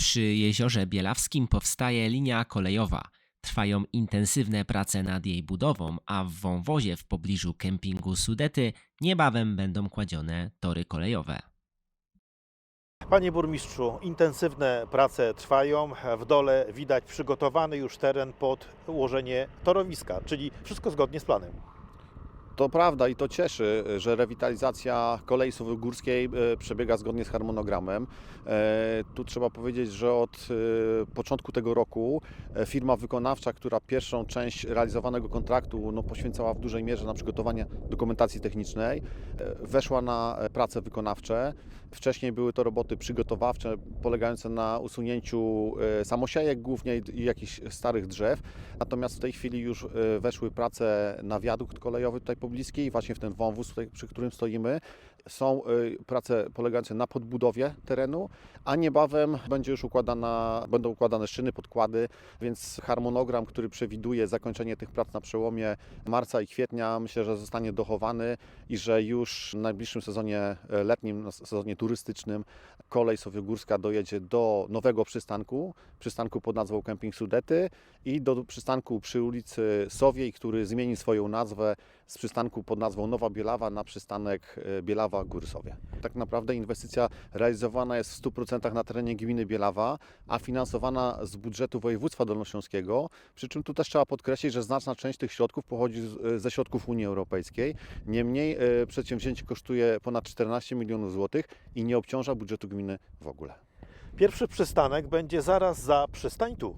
Przy jeziorze Bielawskim powstaje linia kolejowa. Trwają intensywne prace nad jej budową, a w wąwozie w pobliżu kempingu Sudety niebawem będą kładzione tory kolejowe. Panie burmistrzu, intensywne prace trwają. W dole widać przygotowany już teren pod ułożenie torowiska, czyli wszystko zgodnie z planem. To prawda i to cieszy, że rewitalizacja kolei Sowogórskiej e, przebiega zgodnie z harmonogramem. E, Tu trzeba powiedzieć, że od e, początku tego roku firma wykonawcza, która pierwszą część realizowanego kontraktu no, poświęcała w dużej mierze na przygotowanie dokumentacji technicznej, weszła na prace wykonawcze. Wcześniej były to roboty przygotowawcze polegające na usunięciu samosiejek głównie i- jakichś starych drzew. Natomiast w tej chwili już weszły prace na wiadukt kolejowy tutaj pobliski, właśnie w ten wąwóz, tutaj, przy którym stoimy. Są e, prace polegające na podbudowie terenu, a niebawem będzie już układana, będą układane szyny, podkłady, więc harmonogram, który przewiduje zakończenie tych prac na przełomie marca i kwietnia, myślę, że zostanie dochowany i że już w najbliższym sezonie e, letnim, na sezonie turystycznym, kolej Sowiogórska dojedzie do nowego przystanku, przystanku pod nazwą Kemping Sudety i do przystanku przy ulicy Sowiej, który zmieni swoją nazwę z przystanku pod nazwą Nowa Bielawa na przystanek e, Bielawa Góry Sowie. Tak naprawdę inwestycja realizowana jest w 100% na terenie gminy Bielawa, a finansowana z budżetu województwa dolnośląskiego, przy czym tu też trzeba podkreślić, że znaczna część tych środków pochodzi z, ze środków Unii Europejskiej. Niemniej e, przedsięwzięcie kosztuje ponad 14 milionów złotych i nie obciąża budżetu gminy w ogóle. Pierwszy przystanek będzie zaraz za przystań tu.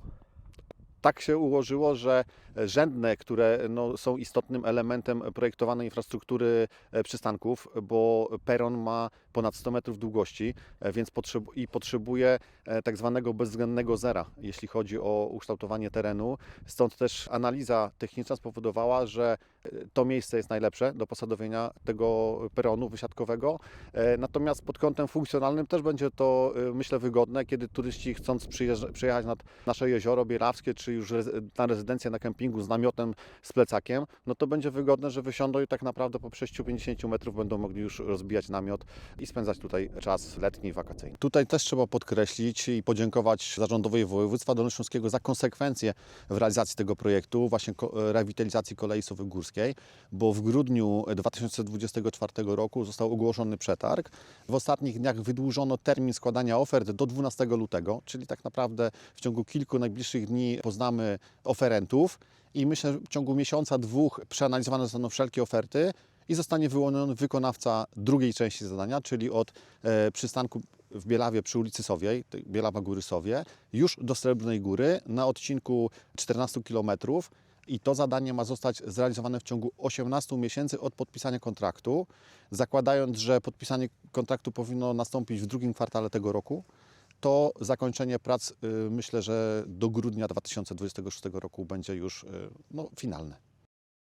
Tak się ułożyło, że rzędne, które no, są istotnym elementem projektowanej infrastruktury e, przystanków, bo peron ma ponad 100 metrów długości, e, więc i potrzebuje e, tak zwanego bezwzględnego zera, jeśli chodzi o ukształtowanie terenu. Stąd też analiza techniczna spowodowała, że to miejsce jest najlepsze do posadowienia tego peronu wysiadkowego. Natomiast pod kątem funkcjonalnym też będzie to, myślę, wygodne, kiedy turyści chcąc przyjechać nad nasze jezioro Bielawskie, czy już na rezydencję na kempingu z namiotem, z plecakiem, no to będzie wygodne, że wysiądą i tak naprawdę po przejściu 50 metrów będą mogli już rozbijać namiot i spędzać tutaj czas letni, wakacyjny. Tutaj też trzeba podkreślić i podziękować zarządowi województwa dolnośląskiego za konsekwencje w realizacji tego projektu, właśnie rewitalizacji kolei Sowy-Górskiej, bo w grudniu 2024 roku został ogłoszony przetarg. W ostatnich dniach wydłużono termin składania ofert do 12 lutego, czyli tak naprawdę w ciągu kilku najbliższych dni poznamy oferentów i myślę, że w ciągu miesiąca, dwóch przeanalizowane zostaną wszelkie oferty i zostanie wyłoniony wykonawca drugiej części zadania, czyli od e, przystanku w Bielawie przy ulicy Sowiej, Bielawa Góry Sowie, już do Srebrnej Góry na odcinku 14 km. I to zadanie ma zostać zrealizowane w ciągu 18 miesięcy od podpisania kontraktu, zakładając, że podpisanie kontraktu powinno nastąpić w drugim kwartale tego roku. To zakończenie prac y, myślę, że do grudnia 2026 roku będzie już y, no, finalne.